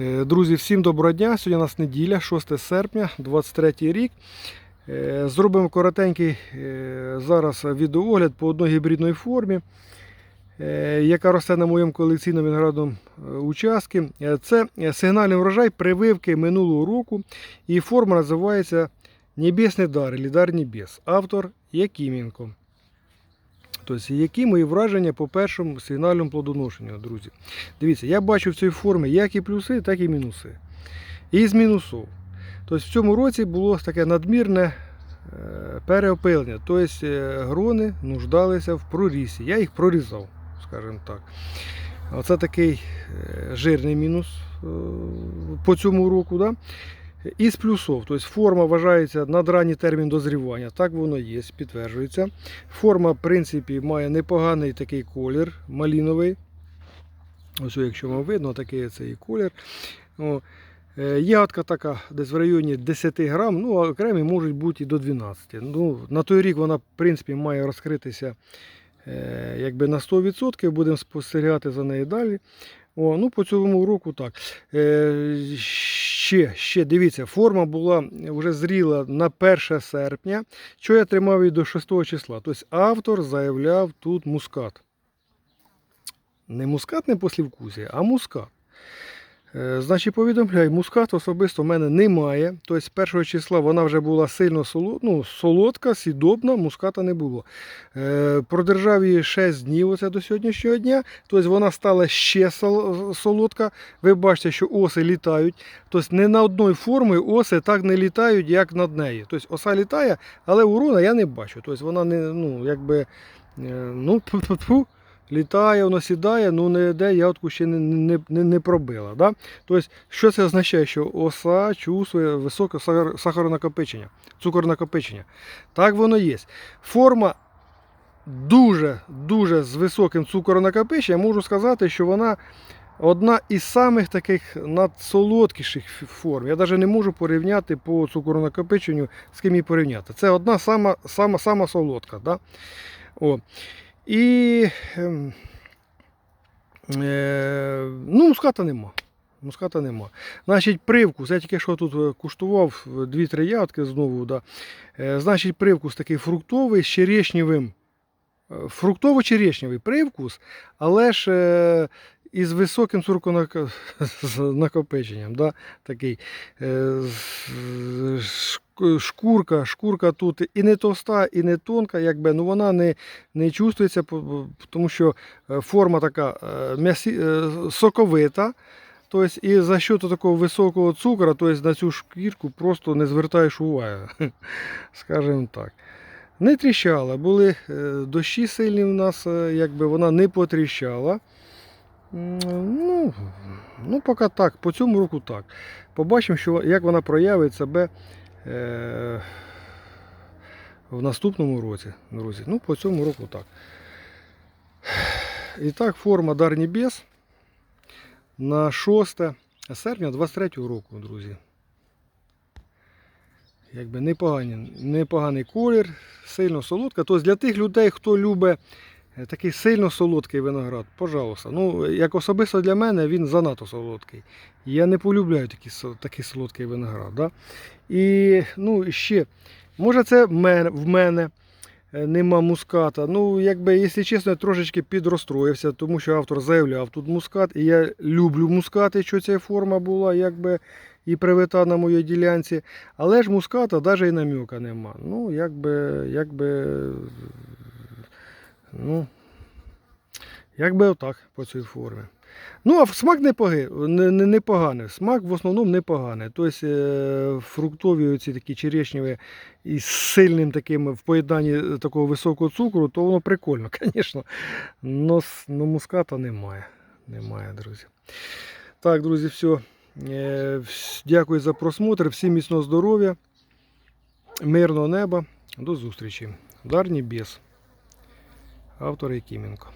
Е, Друзі, всім доброго дня. Сьогодні у нас неділя, 6 серпня, 23 рік. Е, Зробимо коротенький е, зараз відеоогляд по одній гібридної формі, яка росте на моєму колекційному виноградному участку. Це сигнальний врожай прививки минулого року. І форма називається Небесний дар, або дар небес. Автор Якименко. Тобто, які мої враження по першому сигнальному плодоношенню, друзі. Дивіться, я бачу в цій формі як і плюси, так і мінуси. І з мінусів. Тобто в цьому році було таке надмірне е, переопилення. Тобто е, грони нуждалися в прорісі. Я їх прорізав, скажімо так. Оце такий е, жирний мінус по цьому року. Да? Із плюсов, тобто форма вважається надранній термін дозрівання. Так воно є, підтверджується. Форма, в принципі, має непоганий такий колір, маліновий. Ось, якщо вам видно, такий цей колір. О, е, Ягодка така десь в районі 10 грам, ну а окремі можуть бути і до 12. Ну, на той рік вона, в принципі, має розкритися е, якби на 100%, будемо спостерігати за нею далі. О, ну, по цьому року так. Е, ще, ще, дивіться, форма була вже зріла на 1 серпня. Що я тримав її до 6 числа? Тобто автор заявляв тут мускат. Не мускат не послівкусія, а мускат. Е, Значить, повідомляю, мускат особисто в мене немає. Тобто з першого числа вона вже була сильно ну, солодка, сідобна, муската не було. Е, продержав її 6 днів оце до сьогоднішнього дня. Тобто вона стала ще солодка. Ви бачите, що оси літають. Тобто не на одній формі оси так не літають, як над нею. Тобто оса літає, але урона я не бачу. Тобто вона не, ну, якби, е, ну, тьфу-тьфу-тьфу, літає, воно сідає, ну не де ягодку ще не, не, не, не пробила. Да? Тобто, що це означає? Що оса чувствує високе сахар- сахаронакопичення, цукорнакопичення. Так воно є. Форма дуже дуже з високим цукорнакопиченням, можу сказати, що вона одна із самих таких надсолодкіших форм. Я навіть не можу порівняти по цукорнакопиченню, з ким її порівняти. Це одна сама, сама, сама солодка. Да? О. І ем, е, ну, муската нема. Муската нема. Значить, привкус, я тільки що тут е, куштував 2-3 ягодки знову. Да. Е, значить, привкус такий фруктовий з черешневим. е, Фруктово-черешневий привкус, але ж е, із високим цукронакопиченням. Да, такий. Е, шкурка, шкурка тут і не товста, і не тонка, якби, ну вона не, не чувствується, тому що е, форма така е, м'ясі, соковита. Тобто, і за що такого високого цукру, тобто на цю шкірку просто не звертаєш уваги. Скажімо так. Не тріщала, були дощі сильні в нас, якби вона не потріщала. Ну, ну, поки так, по цьому року так. Побачимо, що, як вона проявить себе е, в наступному році, друзі. Ну, по цьому року так. І так, форма Дар Небес на 6 серпня 23 року, друзі. Якби непоганий, непоганий колір, сильно солодка. Тобто для тих людей, хто любить такий сильно солодкий виноград, пожалуйста. Ну, як особисто для мене, він занадто солодкий. Я не полюбляю такий, такий солодкий виноград. Да? І ну, ще, може це в мене, е, нема муската. Ну, якби, якщо чесно, я трошечки підрозстроївся, тому що автор заявляв тут мускат. І я люблю мускати, що ця форма була, якби і привита на моїй ділянці. Але ж муската навіть і намека нема. Ну, якби, якби, ну, якби отак по цій формі. Ну, а смак не, не, непоганий. Смак в основному непоганий. Тобто е, фруктові оці такі черешневі із сильним таким в поєднанні такого високого цукру, то воно прикольно, звісно. Но, но муската немає. Немає, друзі. Так, друзі, все. Дякую за просмотр. Всім міцного здоров'я, мирного неба. До зустрічі. Дар Небес. Автор Якименко.